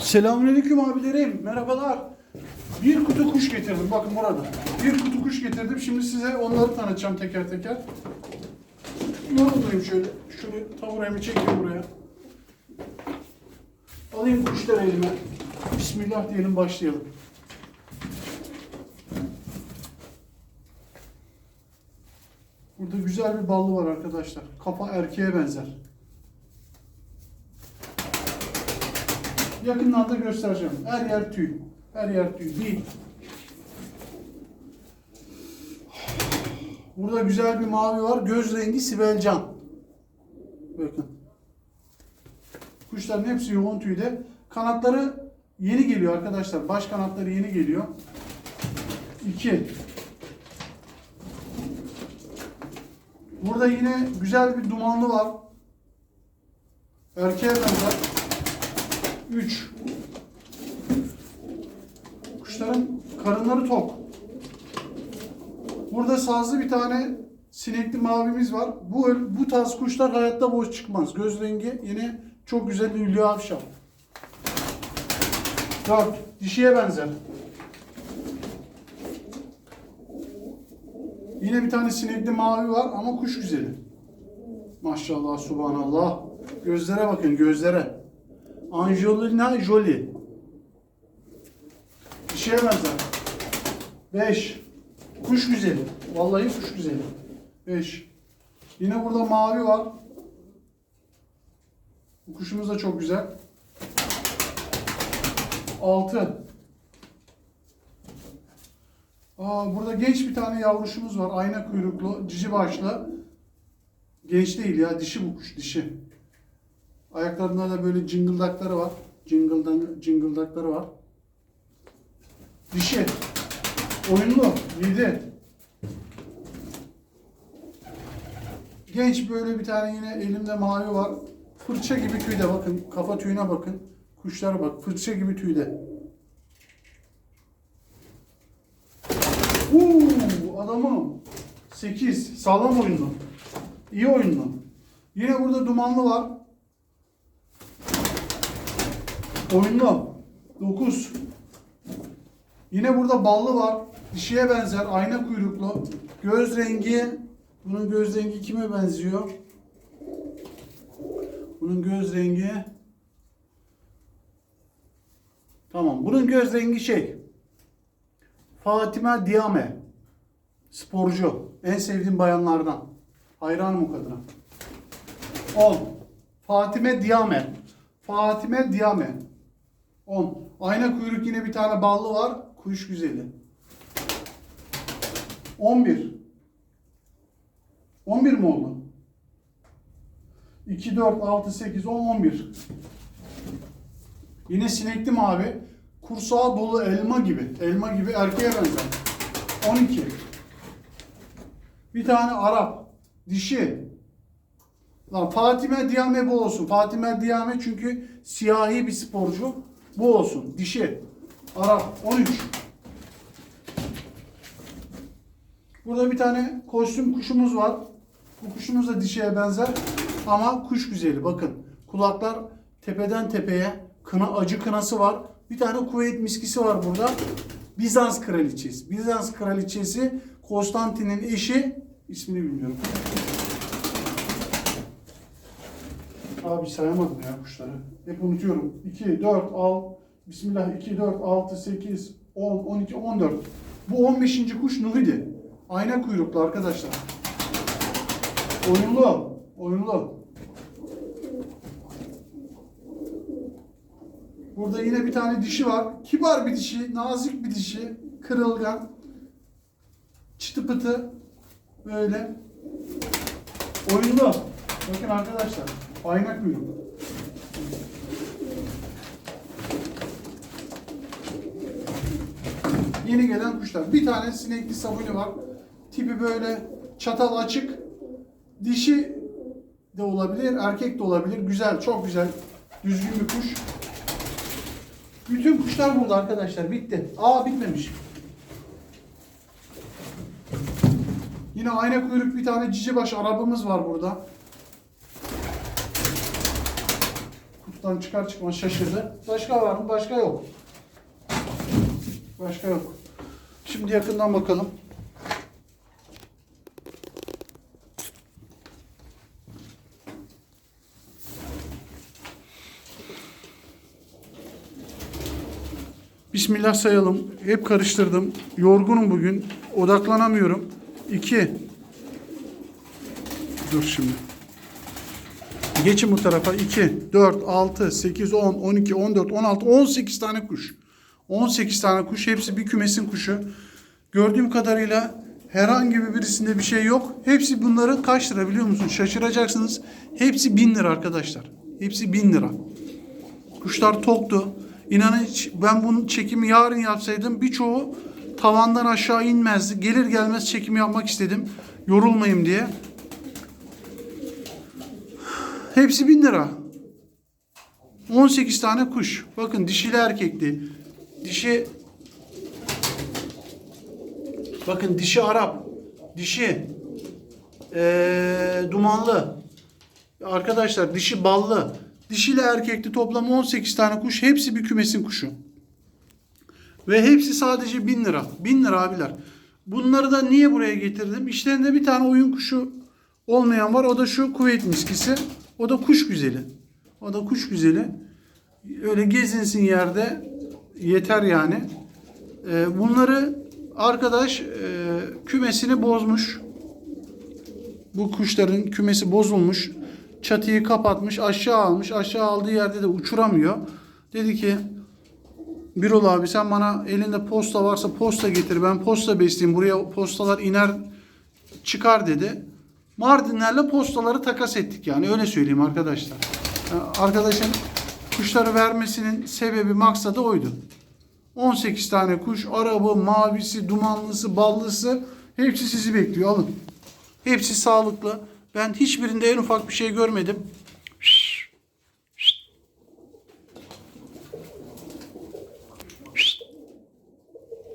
Selamünaleyküm abilerim. Merhabalar. Bir kutu kuş getirdim. Bakın burada. Bir kutu kuş getirdim. Şimdi size onları tanıtacağım teker teker. Yoruldayım şöyle. Şöyle taburemi çekeyim buraya. Alayım kuşları elime. Bismillah diyelim başlayalım. Burada güzel bir ballı var arkadaşlar. Kafa erkeğe benzer. Yakından da göstereceğim. Her yer tüy. Her yer tüy değil. Burada güzel bir mavi var. Göz rengi Sibelcan. Bakın. Kuşların hepsi yoğun tüyde. Kanatları yeni geliyor arkadaşlar. Baş kanatları yeni geliyor. 2. Burada yine güzel bir dumanlı var. Erkeğe benzer. 3. Kuşların karınları tok. Burada sazlı bir tane sinekli mavimiz var. Bu bu tarz kuşlar hayatta boş çıkmaz. Göz rengi yine çok güzel bir Hülya Avşar. 4. Dişiye benzer. Yine bir tane sinekli mavi var ama kuş güzeli. Maşallah subhanallah. Gözlere bakın gözlere. Angelina Jolie. Bir şeye benzer. 5. Kuş güzeli. Vallahi kuş güzeli. 5. Yine burada mavi var. Bu kuşumuz da çok güzel. 6. Aa, burada genç bir tane yavruşumuz var. Ayna kuyruklu, cici başlı. Genç değil ya, dişi bu kuş, dişi. Ayaklarında da böyle cıngıldakları var. Cıngıldan, cıngıldakları var. Dişi. Oyunlu. 7. Genç böyle bir tane yine elimde mavi var. Fırça gibi tüyde bakın. Kafa tüyüne bakın. Kuşlara bak. Fırça gibi tüyde. Uuu adamım. 8. Sağlam oyunlu. İyi oyunlu. Yine burada dumanlı var. Oyunlu. 9. Yine burada ballı var. Dişiye benzer. Ayna kuyruklu. Göz rengi. Bunun göz rengi kime benziyor? Bunun göz rengi. Tamam. Bunun göz rengi şey. Fatime Diame. Sporcu. En sevdiğim bayanlardan. Hayranım o kadına. 10. Fatime Diame. Fatime Diame. 10. Ayna kuyruk yine bir tane ballı var. Kuş güzeli. 11. 11 mi oldu? 2, 4, 6, 8, 10, 11. Yine sinekli mavi. Kursağı dolu elma gibi. Elma gibi erkeğe benzer. 12. Bir tane Arap. Dişi. Lan Fatime Diyame bu olsun. Fatime Diyame çünkü siyahi bir sporcu. Bu olsun. Dişi. Arap. 13. Burada bir tane kostüm kuşumuz var. Bu kuşumuz da dişiye benzer. Ama kuş güzeli. Bakın. Kulaklar tepeden tepeye. Kına, acı kınası var. Bir tane kuvvet miskisi var burada. Bizans kraliçesi. Bizans kraliçesi Konstantin'in eşi. ismini bilmiyorum. Abi sayamadım ya kuşları. Hep unutuyorum. 2, 4, al. Bismillah 2, 4, 6, 8, 10, 12, 14. Bu 15. kuş Nuhidi. Ayna kuyruklu arkadaşlar. Oyunlu. Oyunlu. Burada yine bir tane dişi var. Kibar bir dişi, nazik bir dişi. Kırılgan. Çıtı pıtı. Böyle. Oyunlu. Bakın arkadaşlar. Ayna kuyruk. Yeni gelen kuşlar. Bir tane sinekli sabuni var. Tipi böyle çatal açık. Dişi de olabilir, erkek de olabilir. Güzel, çok güzel. Düzgün bir kuş. Bütün kuşlar burada arkadaşlar. Bitti. Aa bitmemiş. Yine ayna kuyruk bir tane cici baş arabamız var burada. Kuştan çıkar çıkmaz şaşırdı. Başka var mı? Başka yok. Başka yok. Şimdi yakından bakalım. Bismillah sayalım. Hep karıştırdım. Yorgunum bugün. Odaklanamıyorum. 2 Dur şimdi. Geçin bu tarafa. 2, 4, 6, 8, 10, 12, 14, 16, 18 tane kuş. 18 tane kuş. Hepsi bir kümesin kuşu. Gördüğüm kadarıyla herhangi bir birisinde bir şey yok. Hepsi bunların kaç lira biliyor musun? Şaşıracaksınız. Hepsi 1000 lira arkadaşlar. Hepsi 1000 lira. Kuşlar toktu. İnanın ben bunun çekimi yarın yapsaydım birçoğu tavandan aşağı inmezdi. Gelir gelmez çekimi yapmak istedim. Yorulmayayım diye. Hepsi 1000 lira. 18 tane kuş. Bakın dişili erkekli. Dişi Bakın dişi Arap. Dişi ee, dumanlı. Arkadaşlar dişi ballı. Dişiyle erkekli toplam 18 tane kuş. Hepsi bir kümesin kuşu. Ve hepsi sadece 1000 lira. 1000 lira abiler. Bunları da niye buraya getirdim? İşlerinde bir tane oyun kuşu olmayan var. O da şu kuvvet miskisi. O da kuş güzeli. O da kuş güzeli. Öyle gezinsin yerde yeter yani. Ee, bunları arkadaş e, kümesini bozmuş. Bu kuşların kümesi bozulmuş. Çatıyı kapatmış, aşağı almış. Aşağı aldığı yerde de uçuramıyor. Dedi ki Birol abi sen bana elinde posta varsa posta getir. Ben posta besleyeyim. Buraya postalar iner çıkar dedi. Mardinlerle postaları takas ettik yani öyle söyleyeyim arkadaşlar. Yani arkadaşın kuşları vermesinin sebebi maksadı oydu. 18 tane kuş, arabı, mavisi, dumanlısı, ballısı hepsi sizi bekliyor. Alın. Hepsi sağlıklı. Ben hiçbirinde en ufak bir şey görmedim.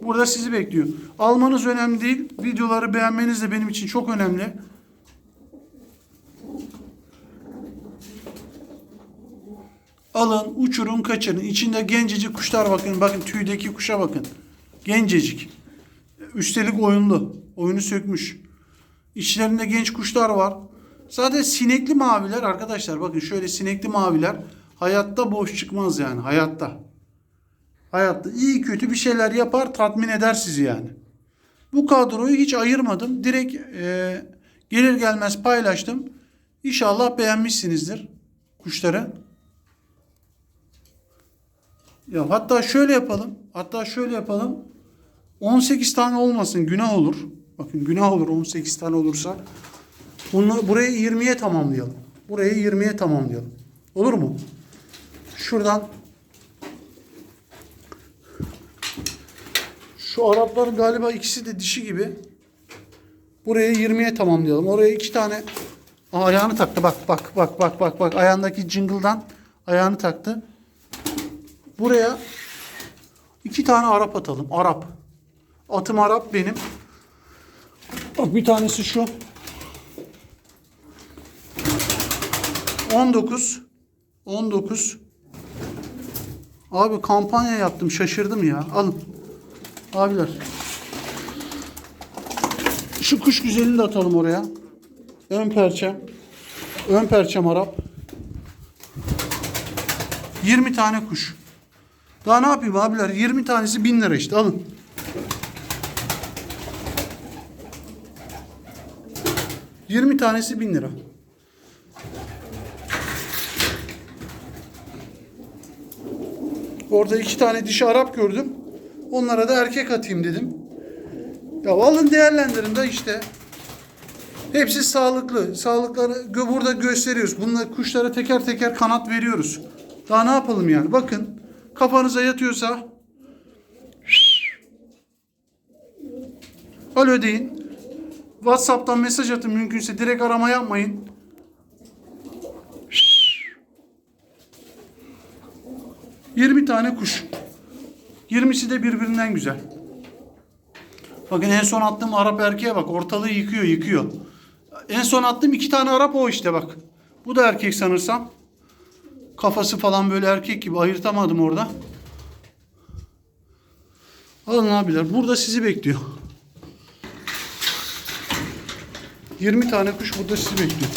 Burada sizi bekliyor. Almanız önemli değil. Videoları beğenmeniz de benim için çok önemli. Alın, uçurun, kaçırın. İçinde gencecik kuşlar bakın. Bakın tüydeki kuşa bakın. Gencecik. Üstelik oyunlu. Oyunu sökmüş. İçlerinde genç kuşlar var. Zaten sinekli maviler arkadaşlar bakın şöyle sinekli maviler hayatta boş çıkmaz yani hayatta. Hayatta iyi kötü bir şeyler yapar tatmin eder sizi yani. Bu kadroyu hiç ayırmadım. Direkt e, gelir gelmez paylaştım. İnşallah beğenmişsinizdir kuşları. Ya hatta şöyle yapalım. Hatta şöyle yapalım. 18 tane olmasın günah olur. Bakın günah olur 18 tane olursa. Bunu burayı 20'ye tamamlayalım. Burayı 20'ye tamamlayalım. Olur mu? Şuradan şu Arapların galiba ikisi de dişi gibi. Burayı 20'ye tamamlayalım. Oraya iki tane Aa, ayağını taktı. Bak bak bak bak bak bak ayağındaki jingle'dan ayağını taktı. Buraya iki tane Arap atalım. Arap. Atım Arap benim. Bak bir tanesi şu. 19. 19. Abi kampanya yaptım. Şaşırdım ya. Alın. Abiler. Şu kuş güzelini de atalım oraya. Ön perçem. Ön perçem Arap. 20 tane kuş. Daha ne yapayım abiler? 20 tanesi 1000 lira işte. Alın. Yirmi tanesi bin lira. Orada iki tane dişi Arap gördüm. Onlara da erkek atayım dedim. Ya alın değerlendirin de işte. Hepsi sağlıklı. Sağlıkları burada gösteriyoruz. Bunlar kuşlara teker teker kanat veriyoruz. Daha ne yapalım yani? Bakın kafanıza yatıyorsa alo deyin. WhatsApp'tan mesaj atın mümkünse direkt arama yapmayın. Yirmi tane kuş. 20'si de birbirinden güzel. Bakın en son attığım Arap erkeğe bak. Ortalığı yıkıyor yıkıyor. En son attığım iki tane Arap o işte bak. Bu da erkek sanırsam. Kafası falan böyle erkek gibi ayırtamadım orada. Alın abiler. Burada sizi bekliyor. 20 tane kuş burada sizi bekliyor.